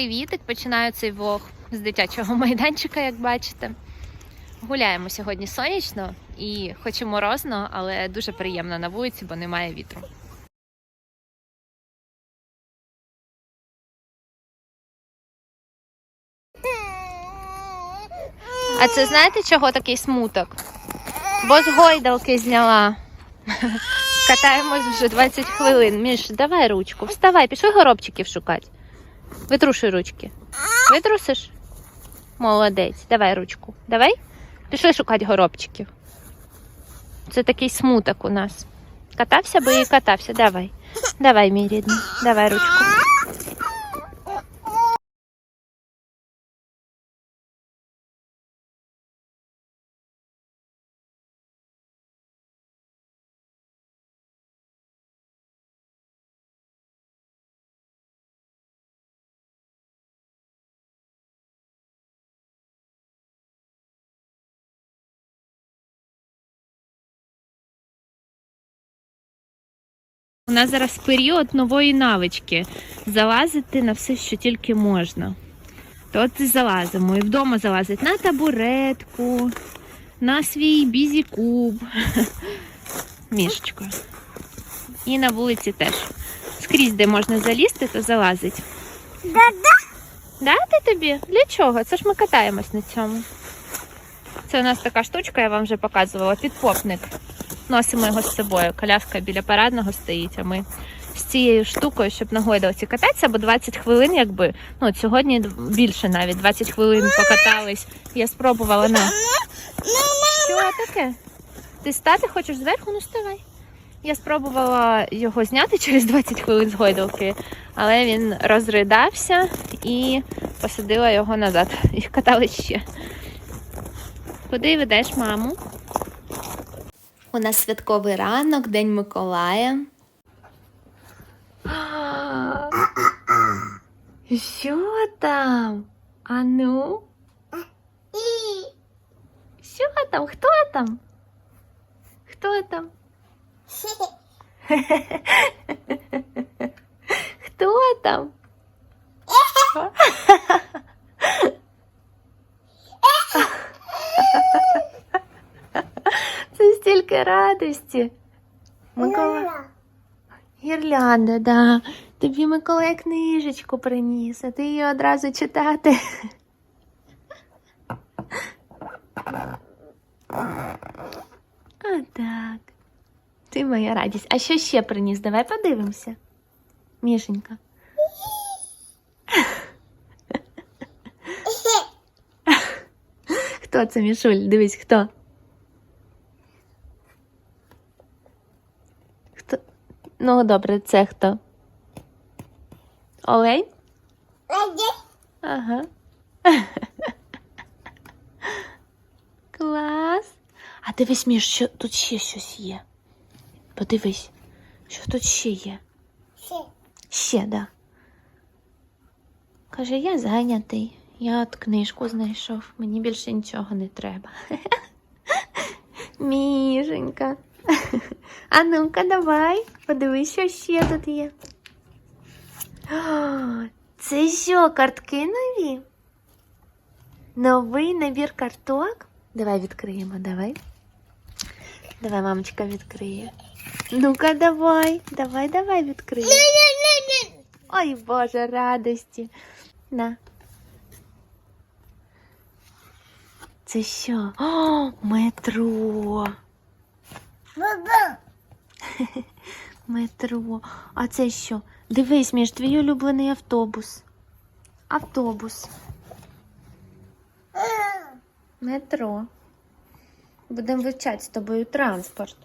привітик! Починаю цей влог з дитячого майданчика, як бачите. Гуляємо сьогодні сонячно і хоч і морозно, але дуже приємно на вулиці, бо немає вітру. А це знаєте, чого такий смуток? Бо з гойдалки зняла. Катаємось вже 20 хвилин. Міш, давай ручку. Вставай, пішли горобчиків шукати. Витрушуй ручки. Витрусиш? Молодець. Давай ручку. Давай. Пішли шукати горобчиків. Це такий смуток у нас. Катався би і катався. Давай. Давай, мій рідний. Давай ручку. У нас зараз період нової навички залазити на все, що тільки можна. То от і залазимо. І вдома залазить на табуретку, на свій бізі-куб. Мішечко. І на вулиці теж. Скрізь, де можна залізти, то залазить. Дати тобі? Для чого? Це ж ми катаємось на цьому. Це у нас така штучка, я вам вже показувала, підпопник. Носимо його з собою. Коляска біля парадного стоїть, а ми з цією штукою, щоб на гойдалці кататися, бо 20 хвилин, якби, ну сьогодні більше навіть 20 хвилин покатались. Я спробувала на. Що таке? Ти стати хочеш зверху? Ну ставай. Я спробувала його зняти через 20 хвилин з гойдалки, але він розридався і посадила його назад. І катали ще. Куди ведеш маму? У нас святковий ранок, День Миколая. Що там? Ану? Що там? Хто там? Хто там? Хто там? Це стільки радості. Микола. Гірлянда, да. Тобі Миколай книжечку приніс, а ти її одразу читати. А так. Ти моя радість. А що ще приніс? Давай подивимося. Мішенька. Хто це, Мішуль? Дивись, хто? Хто? Ну, добре, це хто? Олень? Ага. Клас. А дивись, Міш, що тут ще щось є. Подивись, що тут ще є. Ще, Ще, да. Каже, я зайнятий. Я от книжку знайшов. Мені більше нічого не треба. Мішенька. А ну-ка, давай, подивись, що ще тут є. Це що, картки нові? Новий набір карток? Давай відкриємо, давай. Давай, мамочка відкриє. Ну-ка, давай, давай, давай відкриє. Ой, Боже, радості. На. Це що? О, метро. Метро. А це що? Дивись, між твій улюблений автобус. Автобус. Метро. Будемо вивчати з тобою транспорт.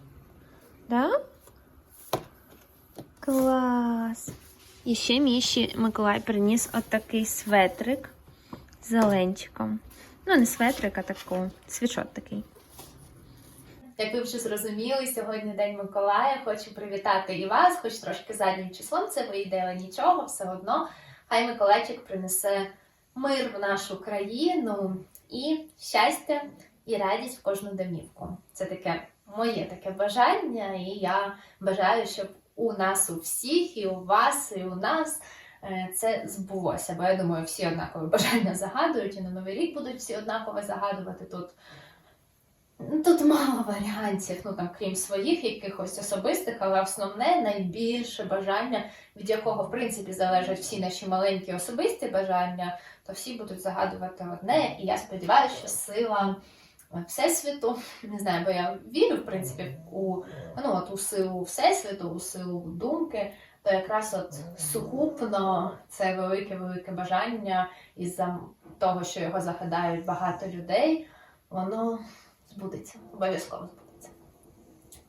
Да? Клас. І ще Міші Миколай приніс отакий светрик з зеленчиком. Ну, не светрик, а таку, свічот такий. Як ви вже зрозуміли, сьогодні День Миколая. Хочу привітати і вас, хоч трошки заднім числом це вийде, але нічого, все одно. Хай Миколайчик принесе мир в нашу країну і щастя і радість в кожну домівку. Це таке моє таке бажання, і я бажаю, щоб у нас у всіх, і у вас, і у нас е, це збулося. Бо я думаю, всі однакові бажання загадують, і на Новий рік будуть всі однаково загадувати тут. Ну, Тут мало варіантів, ну там крім своїх якихось особистих, але основне найбільше бажання, від якого в принципі залежать всі наші маленькі особисті бажання, то всі будуть загадувати одне. І я сподіваюся, що сила Всесвіту, не знаю, бо я вірю, в принципі, у, ну, от, у силу Всесвіту, у силу думки, то якраз от сукупно це велике-велике бажання із-за того, що його загадають багато людей, воно збудеться, обов'язково збудеться.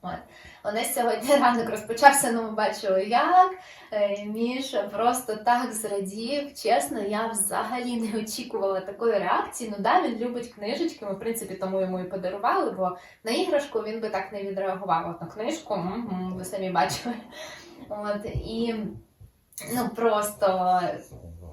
От. У нас сьогодні ранок розпочався, ну бачили як. Е, Міша просто так зрадів. Чесно, я взагалі не очікувала такої реакції. Ну да, він любить книжечки. Ми, в принципі, тому йому і подарували, бо на іграшку він би так не відреагував. От на книжку, ви самі бачили. От, і ну просто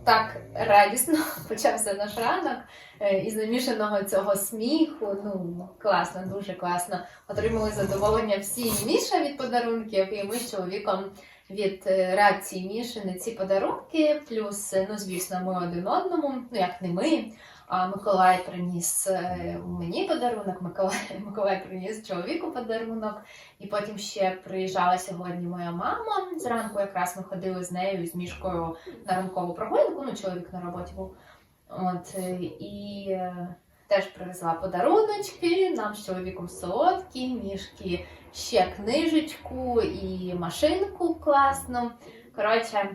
так радісно почався наш ранок е, із намішаного цього сміху. Ну класно, дуже класно. Отримали задоволення всі І Міша від подарунків, і ми з чоловіком від е, реакції Міші на ці подарунки. Плюс, е, ну звісно, ми один одному, ну як не ми. Миколай приніс е, мені подарунок, Миколай, Миколай приніс чоловіку подарунок. І потім ще приїжджала сьогодні моя мама. Зранку якраз ми ходили з нею з мішкою на ранкову прогулянку. Ну, чоловік на роботі був. От е, і е, теж привезла подаруночки. Нам з чоловіком солодкі, мішки ще книжечку і машинку класну. Коротше,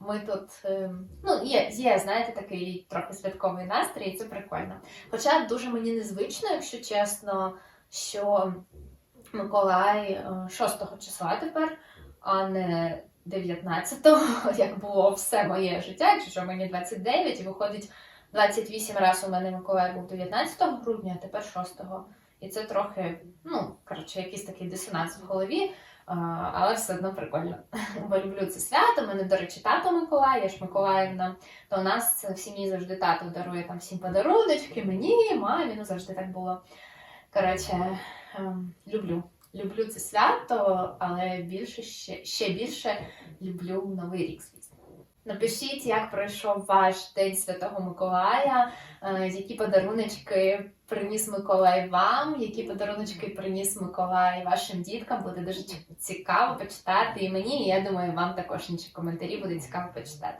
ми тут е, ну, є, є, знаєте, такий трохи святковий настрій, і це прикольно. Хоча дуже мені незвично, якщо чесно, що Миколай е, 6 числа тепер, а не 19-го, як було все моє життя, якщо що мені 29, і виходить 28 разів у мене Миколай був 19 грудня, а тепер 6-го. І це трохи, ну, коротше, якийсь такий дисонанс в голові, але все одно прикольно. Бо люблю це свято. Мене, до речі, тато Миколай, я ж Миколаївна, то у нас в сім'ї завжди тато дарує там всім подаруночки, мені, мамі, ну завжди так було. Коротше, ем, люблю. Люблю це свято, але більше ще, ще більше люблю Новий рік, звісно. Напишіть, як пройшов ваш День Святого Миколая, е, які подаруночки приніс Миколай вам, які подаруночки приніс Миколай вашим діткам. Буде дуже цікаво почитати. І мені, і я думаю, вам також інші коментарі буде цікаво почитати.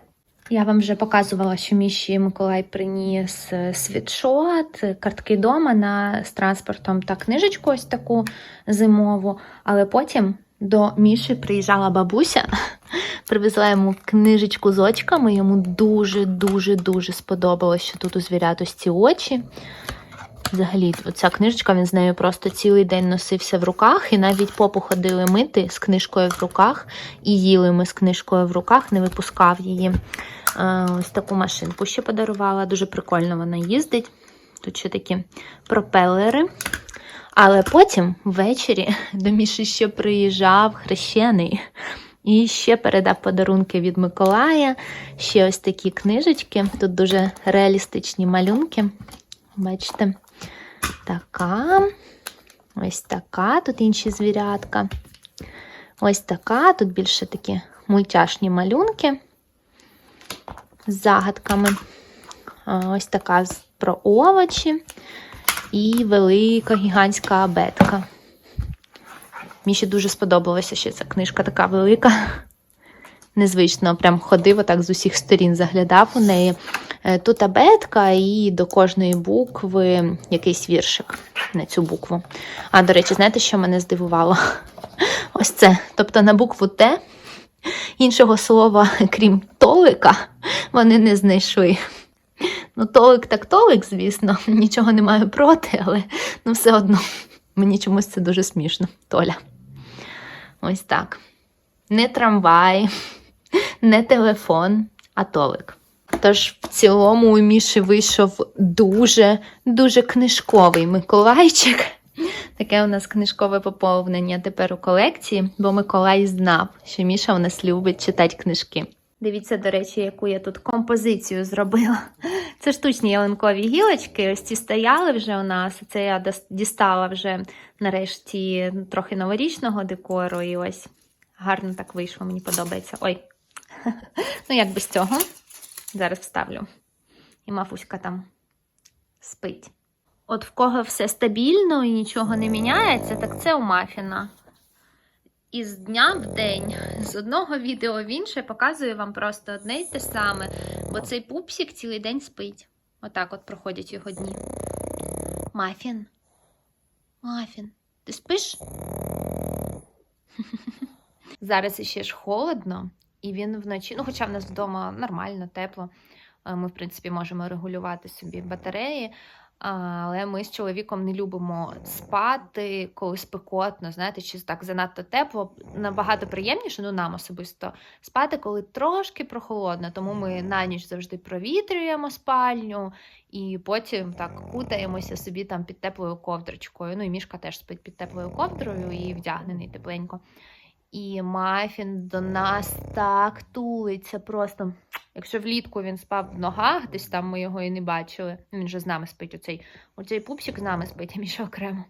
Я вам вже показувала, що Міші Миколай приніс е, світшот, картки дома на з транспортом та книжечку ось таку зимову. Але потім до Міші приїжджала бабуся, привезла йому книжечку з очками. Йому дуже-дуже дуже сподобалось, що тут у звірят ось ці очі. Взагалі, ця книжечка, він з нею просто цілий день носився в руках, і навіть попу ходили мити з книжкою в руках, і їли ми з книжкою в руках, не випускав її. Ось таку машинку ще подарувала. Дуже прикольно вона їздить. Тут ще такі пропелери. Але потім ввечері до Міші ще приїжджав хрещений. І ще передав подарунки від Миколая. Ще ось такі книжечки. Тут дуже реалістичні малюнки. Бачите, така. Ось така. Тут інші звірятка. Ось така. Тут більше такі мультяшні малюнки з загадками. Ось така про овочі і велика гігантська абетка. Мені ще дуже сподобалося, що ця книжка така велика. Незвично, прям ходив отак з усіх сторін, заглядав у неї. Е, Тут абетка, і до кожної букви якийсь віршик на цю букву. А, до речі, знаєте, що мене здивувало? Ось це. Тобто на букву Т іншого слова, крім толика, вони не знайшли. Ну, толик так толик, звісно, нічого не маю проти, але ну, все одно мені чомусь це дуже смішно, Толя. Ось так. Не трамвай, не телефон, а толик. Тож в цілому у Міші вийшов дуже дуже книжковий Миколайчик. Таке у нас книжкове поповнення тепер у колекції, бо Миколай знав, що Міша у нас любить читати книжки. Дивіться, до речі, яку я тут композицію зробила. Це штучні ялинкові гілочки. Ось ці стояли вже у нас. Це я дістала вже нарешті трохи новорічного декору. І ось гарно так вийшло, мені подобається. Ой, Ну, як без цього. Зараз вставлю. І мафуська там спить. От в кого все стабільно і нічого не міняється, так це у Мафіна. Із дня в день, з одного відео в інше показую вам просто одне й те саме, бо цей пупсик цілий день спить. Отак от проходять його дні. Мафін. Мафін, ти спиш? Зараз іще ж холодно, і він вночі, ну, хоча в нас вдома нормально, тепло. е, Ми, в принципі, можемо регулювати собі батареї. Але ми з чоловіком не любимо спати, коли спекотно, знаєте, чи так занадто тепло. Набагато приємніше, ну нам особисто, спати, коли трошки прохолодно. Тому ми на ніч завжди провітрюємо спальню і потім так кутаємося собі там під теплою ковдрочкою. Ну і мішка теж спить під теплою ковдрою і вдягнений тепленько. І мафін до нас так тулиться просто. Якщо влітку він спав в ногах, десь там ми його і не бачили. Він же з нами спить. Оцей, оцей пупсик з нами спить, а Міша окремо.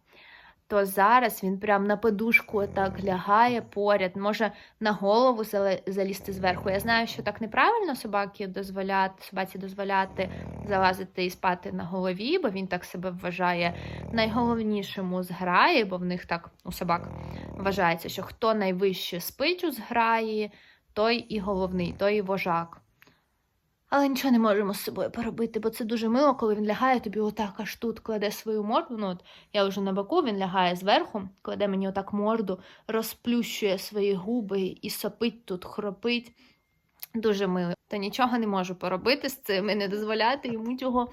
То зараз він прям на подушку отак лягає поряд, може на голову залізти зверху. Я знаю, що так неправильно собаки дозволяти, собаці дозволяти залазити і спати на голові, бо він так себе вважає найголовнішим у зграї, бо в них так у собак вважається, що хто найвище спить у зграї, той і головний, той і вожак. Але нічого не можемо з собою поробити, бо це дуже мило, коли він лягає, тобі отак аж тут кладе свою морду. Ну, от я вже на боку, він лягає зверху, кладе мені отак морду, розплющує свої губи і сопить тут, хропить. Дуже мило. Та нічого не можу поробити з цим і не дозволяти йому цього,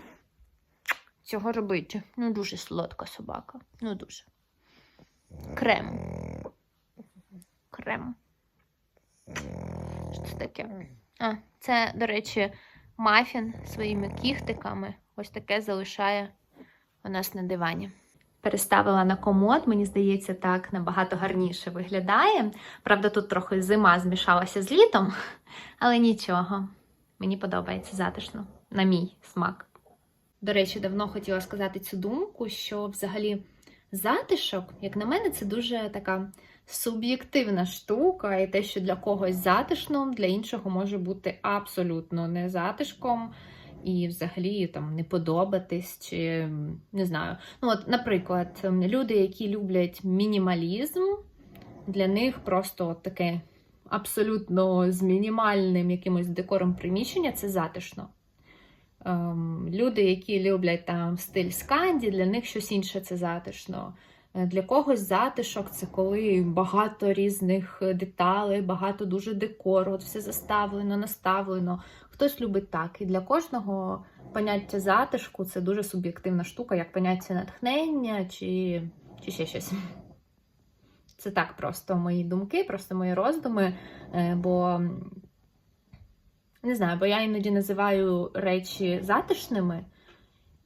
цього робити. Ну, дуже солодка собака. Ну, дуже. Крем. Крем. Що це таке? А, це, до речі, мафін своїми кіхтиками. Ось таке залишає у нас на дивані. Переставила на комод, мені здається, так набагато гарніше виглядає. Правда, тут трохи зима змішалася з літом, але нічого. Мені подобається затишно, на мій смак. До речі, давно хотіла сказати цю думку, що взагалі затишок, як на мене, це дуже така суб'єктивна штука, і те, що для когось затишно, для іншого може бути абсолютно не затишком. І взагалі там не подобатись, чи не знаю. Ну, от, наприклад, люди, які люблять мінімалізм, для них просто от таке абсолютно з мінімальним якимось декором приміщення це затишно. Ем, люди, які люблять там стиль сканді, для них щось інше це затишно. Е, Для когось затишок це коли багато різних деталей, багато дуже декору, от все заставлено, наставлено. Хтось любить так. І для кожного поняття затишку це дуже суб'єктивна штука, як поняття натхнення чи, чи ще щось. Це так просто мої думки, просто мої роздуми. е, Бо не знаю, бо я іноді називаю речі затишними.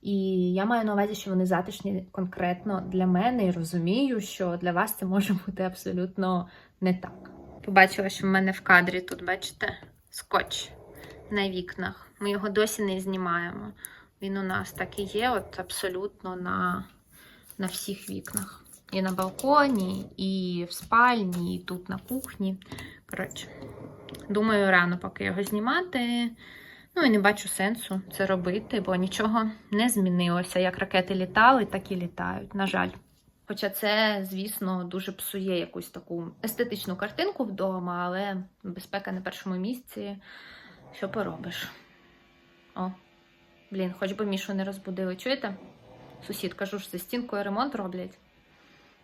І я маю на увазі, що вони затишні конкретно для мене і розумію, що для вас це може бути абсолютно не так. Побачила, що в мене в кадрі тут, бачите, скотч на вікнах. Ми його досі не знімаємо. Він у нас так і є, от абсолютно на, на всіх вікнах. І на балконі, і в спальні, і тут на кухні. Коротше, думаю, рано поки його знімати. Ну і не бачу сенсу це робити, бо нічого не змінилося. Як ракети літали, так і літають. На жаль. Хоча це, звісно, дуже псує якусь таку естетичну картинку вдома, але безпека на першому місці. Що поробиш? О, блін, хоч би Мішу не розбудили. Чуєте? Сусід, кажу ж, за стінкою ремонт роблять.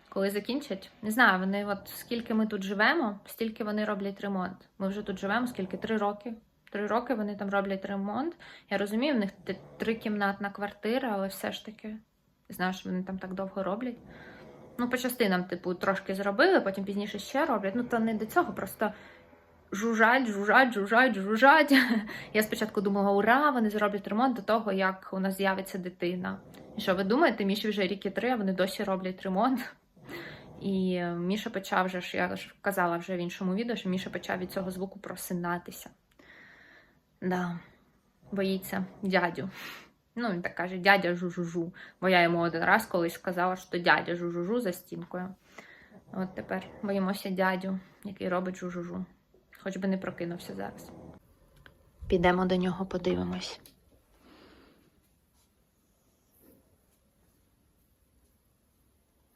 Коли закінчать, не знаю, вони от скільки ми тут живемо, стільки вони роблять ремонт. Ми вже тут живемо, скільки три роки. Три роки вони там роблять ремонт. Я розумію, в них трикімнатна квартира, але все ж таки, що вони там так довго роблять. Ну, по частинам, типу, трошки зробили, потім пізніше ще роблять. Ну, то не до цього, просто жужжать, жужжать, жужжать, жужжать. Я спочатку думала, ура, вони зроблять ремонт до того, як у нас з'явиться дитина. І що ви думаєте, Міші вже рік і три, а вони досі роблять ремонт. І Міша почав вже я ж казала вже в іншому відео, що Міша почав від цього звуку просинатися. Да, боїться дядю. Ну, він так каже, дядя жу-жу-жу. Бо я йому один раз колись сказала, що дядя жу-жу-жу за стінкою. От тепер боїмося дядю, який робить жу-жу-жу. хоч би не прокинувся зараз. Підемо до нього, подивимось.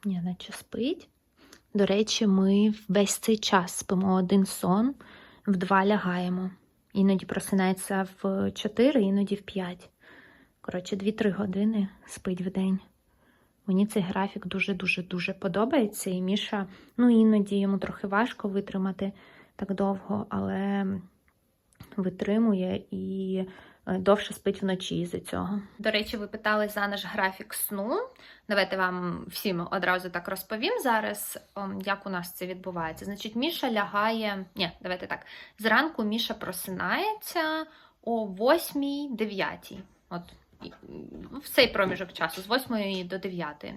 Ні, наче спить. До речі, ми весь цей час спимо один сон, в два лягаємо. Іноді просинається в 4, іноді в 5. Коротше, 2-3 години спить в день. Мені цей графік дуже-дуже дуже подобається. І Міша, ну іноді йому трохи важко витримати так довго, але витримує і довше спить вночі з-за цього. До речі, ви питали за наш графік сну. Давайте вам всім одразу так розповім зараз, як у нас це відбувається. Значить, Міша лягає. Ні, давайте так. Зранку Міша просинається о 8-9. От в цей проміжок часу, з 8 до 9.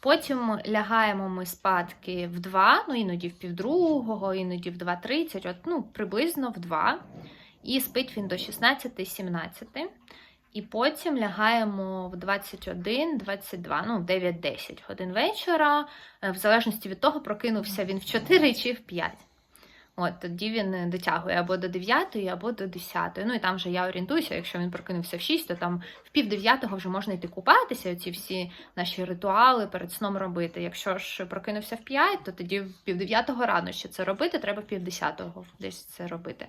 Потім лягаємо ми спадки в 2, ну іноді в півдругого, іноді в 2.30, от, ну, приблизно в 2. І спить він до 16-17. І потім лягаємо в 21, 22, ну, в 9-10 годин вечора, е, в залежності від того, прокинувся він в 4 чи в 5. От тоді він дотягує або до 9, або до 10. Ну і там вже я орієнтуюся, якщо він прокинувся в 6, то там в пів 9 вже можна йти купатися, оці всі наші ритуали перед сном робити. Якщо ж прокинувся в 5, то тоді в пів 9 рано ще це робити, треба в пів 10 десь це робити.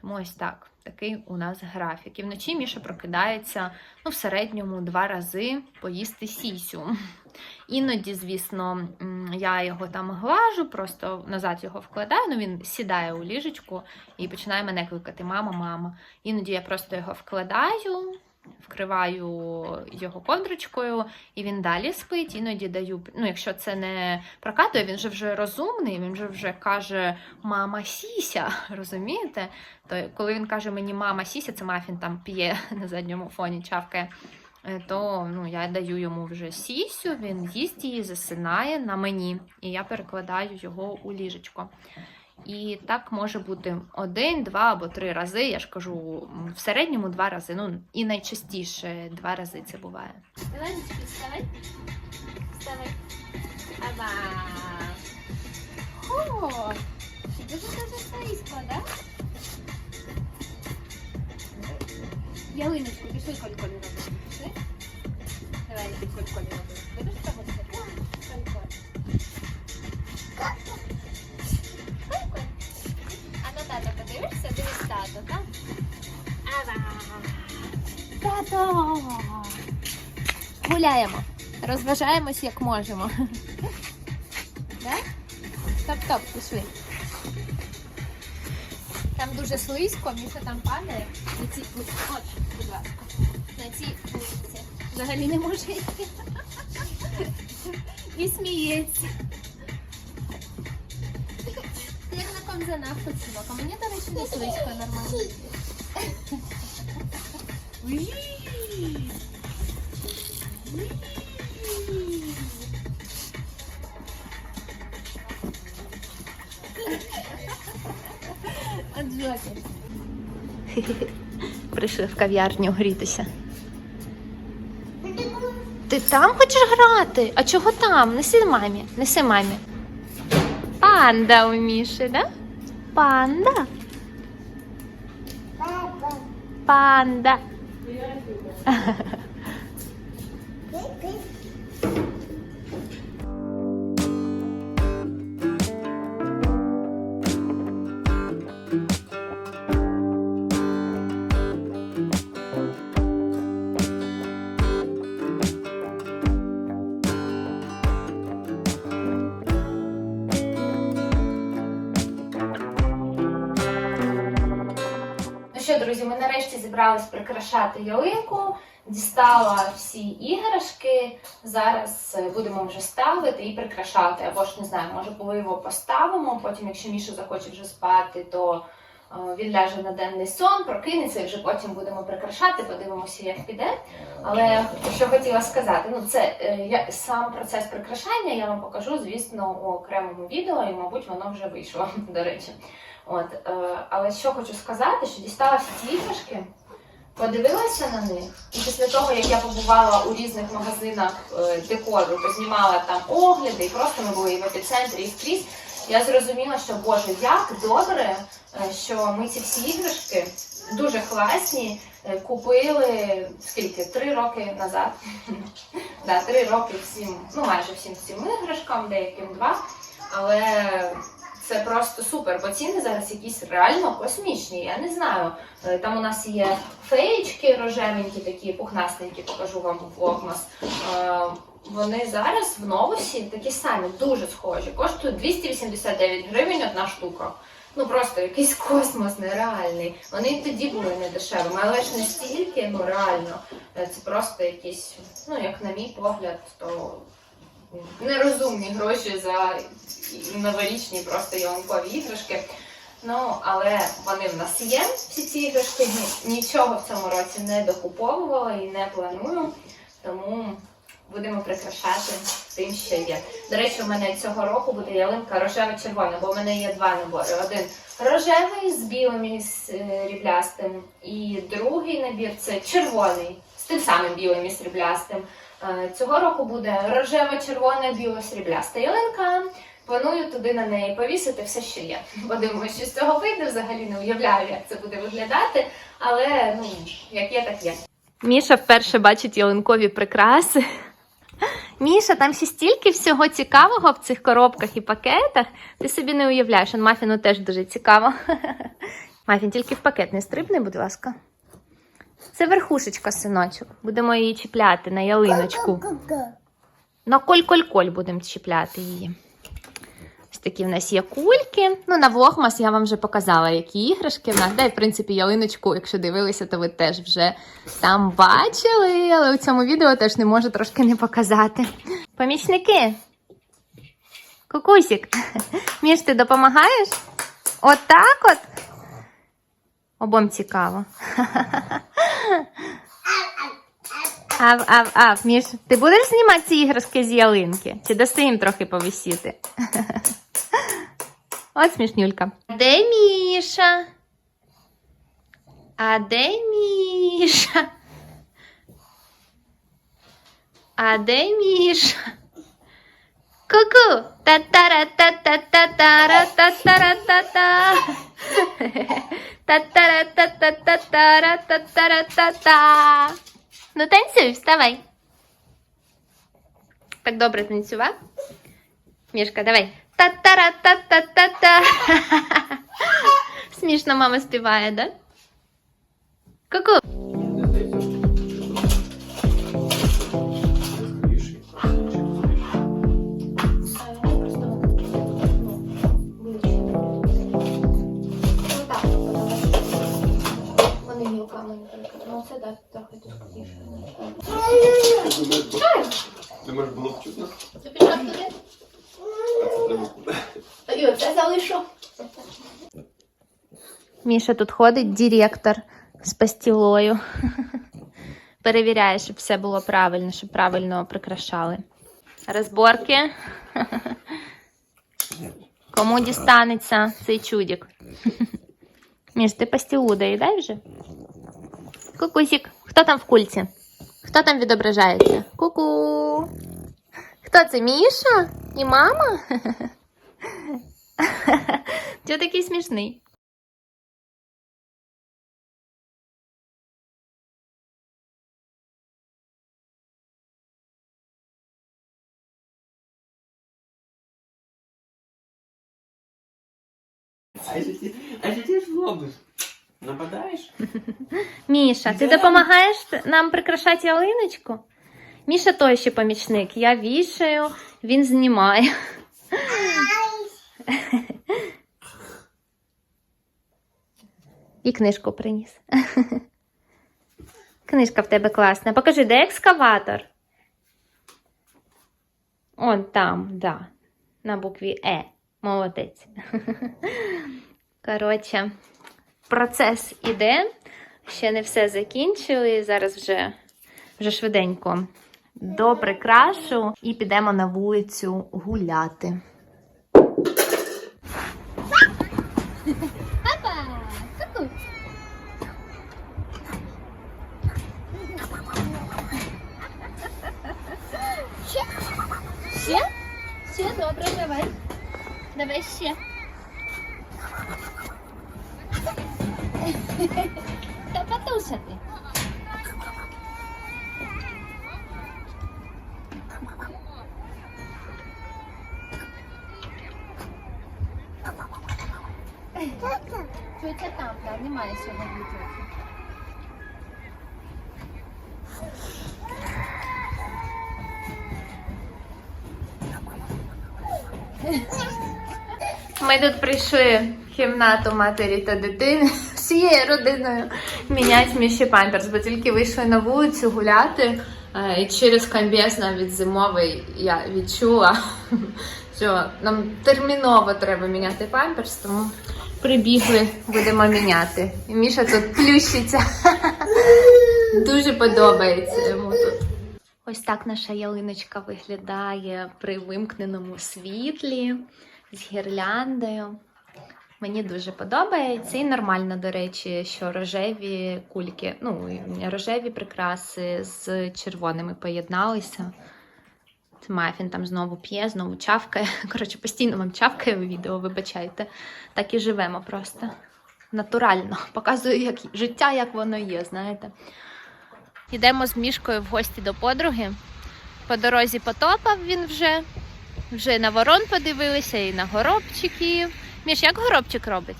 Тому ось так, такий у нас графік. І вночі Міша прокидається ну, в середньому два рази поїсти сісю. Іноді, звісно, я його там глажу, просто назад його вкладаю, ну він сідає у ліжечку і починає мене кликати мама, мама. Іноді я просто його вкладаю, вкриваю його ковдрочкою, і він далі спить. Іноді даю, ну якщо це не прокатує, він же вже розумний, він же вже каже мама сіся, розумієте? То коли він каже мені мама сіся, це мафін там п'є на задньому фоні, чавкає. е, То ну, я даю йому вже сісю, він їсть її, засинає на мені, і я перекладаю його у ліжечко. І так може бути один, два або три рази. Я ж кажу, в середньому два рази. Ну і найчастіше два рази це буває. Леночка, вставай. Вставай. Аба. Дуже дуже слизько, да? Ялиночку, пішли коль-коль робити. Пішли? Давай, коль-коль робити. Будеш пробувати? Коль-коль. Подивишся? Дивись тато, так? Ава. Тато! Гуляємо, розважаємось як можемо. Да? Топ-топ, пішли. Там дуже слизько, Міша там падає. На ці... От, будь ласка. На цій вулиці. Взагалі не може йти. І сміється. Ти як на комзанах. А мені, до речі, не слизько нормально. Прийшли в кав'ярню грітися. Ти там хочеш грати? А чого там? Неси мамі, неси мамі. Панда у Міші, да? Панда. Панда. нарешті прикрашати ялинку, дістала всі іграшки. Зараз е, будемо вже ставити і прикрашати. Або ж не знаю, може, коли його поставимо. Потім, якщо Міша захоче вже спати, то е, він ляже на денний сон, прокинеться і вже потім будемо прикрашати, подивимося, як піде. Але що хотіла сказати, ну це е, я сам процес прикрашання я вам покажу, звісно, у окремому відео, і, мабуть, воно вже вийшло, до речі. От, але що хочу сказати, що дістала всі ці іграшки, подивилася на них, і після того, як я побувала у різних магазинах е, декору, познімала там огляди, і просто ми були і в епіцентрі, і скрізь. я зрозуміла, що Боже, як добре, е, що ми ці всі іграшки дуже класні. е, Купили скільки? Три роки назад. три роки всім, ну майже всім цим іграшкам, деяким два. Але це просто супер, бо ціни зараз якісь реально космічні. Я не знаю. Е, Там у нас є феєчки рожевенькі, такі пухнастенькі, покажу вам в Vlogmas. Е, Вони зараз в новосі такі самі, дуже схожі. Коштують 289 гривень одна штука. Ну просто якийсь космос нереальний. Вони тоді були не дешевими, але ж не стільки, ну реально. Е, Це просто якісь, ну як на мій погляд, то нерозумні гроші за новорічні просто ялинкові іграшки. Ну, але вони в нас є, всі ці іграшки. Нічого в цьому році не докуповувала і не планую. Тому будемо прикрашати тим, що є. До речі, у мене цього року буде ялинка рожева-червона, бо в мене є два набори. Один рожевий з білим і е, ріблястим, і другий набір це червоний з тим самим білим і сріблястим. Е, Цього року буде рожева, червона, біла, срібляста ялинка. Планую туди на неї повісити все, що є. Подивимося, що з цього вийде. Взагалі не уявляю, як це буде виглядати, але ну як є, так є. Міша вперше бачить ялинкові прикраси. Міша, там ще стільки всього цікавого в цих коробках і пакетах. Ти собі не уявляєш, Мафіну теж дуже цікаво. Мафін, тільки в пакет не стрибни, будь ласка. Це верхушечка, синочок. Будемо її чіпляти на ялиночку. На коль-коль-коль будемо чіпляти її. Ось такі в нас є кульки. Ну, на Влогмас я вам вже показала, які іграшки в нас. Да, в принципі, ялиночку, якщо дивилися, то ви теж вже там бачили, але у цьому відео теж не можу трошки не показати. Помічники. Кукусік. Між, ти допомагаєш? Отак от? Обом цікаво. Ав, ав, ав. Міш, ти будеш знімати ці іграшки з ялинки? Чи даси їм трохи повисіти? От смішнюлька. Де Міша? А де Міша? А де Міша? Ку-ку! Та-тара-та-та-та-тара, та-тара-та-та. Та-тара-та-та-та-тара, та-тара-та-та. Ну, танцюй, вставай. Так добре танцював? Мішка, давай. Та-тара-та-та-та-та. Смішно мама співає, да? Ку-ку. Тільки. Ну, це так, трохи тускніше. Думаєш, було б чутно? Ти пішов туди? І оце залишу. Міша тут ходить директор з пастілою. Перевіряє, щоб все було правильно, щоб правильно прикрашали. Розборки. Кому дістанеться цей чудик? Міш, ти пастілу доїдай вже? Кукусік, хто там в кульці? Хто там відображається? Ку-ку. Хто це? Міша? І мама? Чого такий смішний? А ти, що ти ж робиш? Нападаєш? Міша, ти допомагаєш нам прикрашати ялиночку? Міша той ще помічник. Я вішаю, він знімає. І книжку приніс. Книжка в тебе класна. Покажи, де екскаватор? Он там, да. На букві Е. Молодець. Коротше, процес іде. Ще не все закінчили. Зараз вже, вже швиденько доприкрашу і підемо на вулицю гуляти. Ще? Ще? Ще, добре, давай. Давай ще. Тьоті. Ми тут прийшли в кімнату матері та дитини всією родиною міняти Міші памперс, бо тільки вийшли на вулицю гуляти. е, І через комбез навіть зимовий я відчула, що нам терміново треба міняти памперс, тому прибігли, будемо міняти. І Міша тут плющиться. Дуже подобається йому тут. Ось так наша ялиночка виглядає при вимкненому світлі з гірляндою. Мені дуже подобається і нормально, до речі, що рожеві кульки, ну, рожеві прикраси з червоними поєдналися. Це Мафін там знову п'є, знову чавкає. Коротше, постійно вам чавкає у відео, вибачайте. Так і живемо просто. Натурально. Показую як життя, як воно є, знаєте. Йдемо з мішкою в гості до подруги. По дорозі потопав він вже. Вже на ворон подивилися і на горобчиків. Міш, як горобчик робить?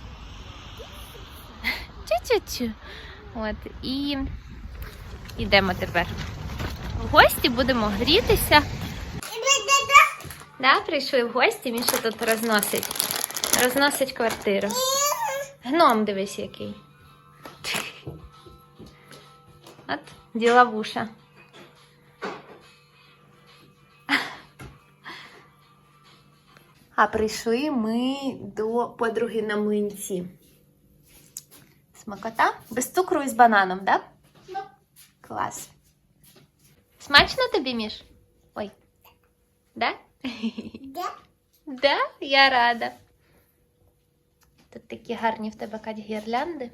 Чу-чу-чу. От, і йдемо тепер. В гості будемо грітися. Да, прийшли в гості, Міша тут розносить. Розносить квартиру. Гном дивись який. От, діловуша. А прийшли ми до подруги на млинці. Смакота? Без цукру і з бананом, так? Да? Клас. Смачно тобі, Міш? Ой. Да? Да. Да? Я рада. Тут такі гарні в тебе Кать гірлянди.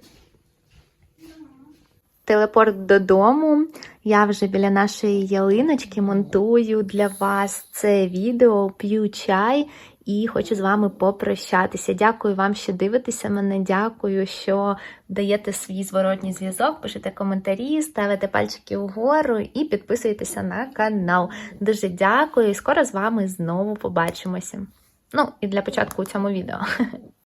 Телепорт додому. Я вже біля нашої ялиночки монтую для вас це відео, п'ю чай і хочу з вами попрощатися. Дякую вам, що дивитеся мене. Дякую, що даєте свій зворотній зв'язок, пишете коментарі, ставите пальчики вгору і підписуєтеся на канал. Дуже дякую і скоро з вами знову побачимося. Ну, і для початку у цьому відео.